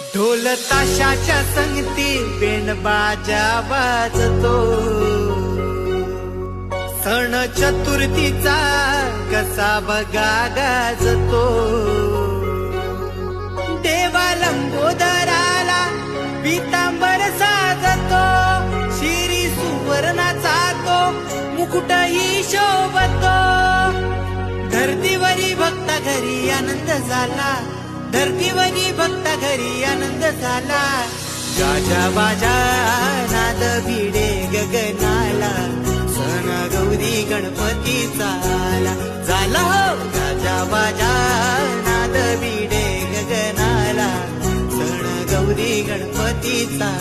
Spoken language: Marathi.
ढोल ताशाच्या संगती बेन बाजा वाजतो. सण चतुर्थीचा कसा बगा गाजतो. देवा लंबोदराला पितांबर साजतो. शिरी सुवर्णाचा तो मुकुटही शोभतो. धरतीवरी भक्ता घरी आनंद झाला धरतीवरी भक्त घरी झाला. गाजा बाजा नाद भिडे गगनाला. सण गौरी गणपतीचा आला. झाला हो गाजा बाजा नाद भिडे गगनाला. सण गौरी गणपतीचा